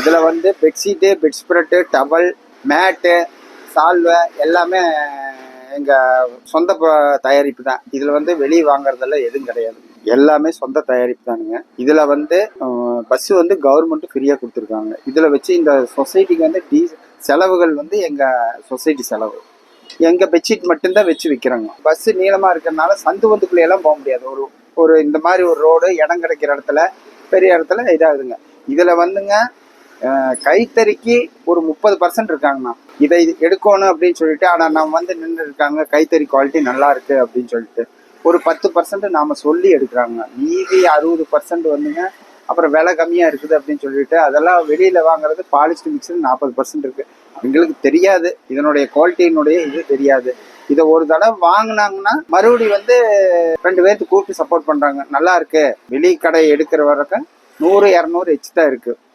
இதில் வந்து bedsheet bedspread towel mat சால்வை எல்லாமே எங்கள் சொந்த தயாரிப்பு தான். இதில் வந்து வெளியே வாங்குறதெல்லாம் எதுவும் கிடையாது. எல்லாமே சொந்த தயாரிப்பு தானுங்க. இதில் வந்து பஸ்ஸு வந்து கவர்மெண்ட்டு ஃப்ரீயாக கொடுத்துருக்காங்க. இதில் வச்சு இந்த சொசைட்டிக்கு வந்து டீ செலவுகள் வந்து எங்கள் சொசைட்டி செலவு. எங்கள் பெட்ஷீட் மட்டும்தான் வச்சு விற்கிறாங்க பஸ்ஸு நீளமாக இருக்கிறனால சந்து வந்துக்குள்ளேயெல்லாம் போக முடியாது. ஒரு ஒரு இந்த மாதிரி ஒரு ரோடு இடம் கிடைக்கிற இடத்துல பெரிய இடத்துல இதாகுதுங்க. இதில் வந்துங்க கைத்தறிக்கு ஒரு முப்பது பர்சன்ட் இருக்காங்கண்ணா. இதை இது எடுக்கணும் அப்படின்னு சொல்லிட்டு ஆனால் நம்ம வந்து நின்று இருக்காங்க. கைத்தறி குவாலிட்டி நல்லா இருக்கு அப்படின்னு சொல்லிட்டு. ஒரு பத்து பர்சன்ட் நாம சொல்லி எடுக்கிறாங்க மீதி அறுபது பர்சன்ட் வந்துங்க அப்புறம் விலை கம்மியாக இருக்குது அப்படின்னு சொல்லிட்டு அதெல்லாம் வெளியில் வாங்குறது பாலிஸ்டர் மிக்சர் நாற்பது பர்சன்ட் இருக்குது எங்களுக்கு தெரியாது. இதனுடைய குவாலிட்டியினுடைய இது தெரியாது. இதை ஒரு தடவை வாங்கினாங்கன்னா மறுபடி வந்து ரெண்டு பேர்த்து கூப்பிட்டு சப்போர்ட் பண்ணுறாங்க நல்லா இருக்கு. வெளி கடை எடுக்கிற வரைக்கும் நூறு இரநூறு எச்சு தான் இருக்குது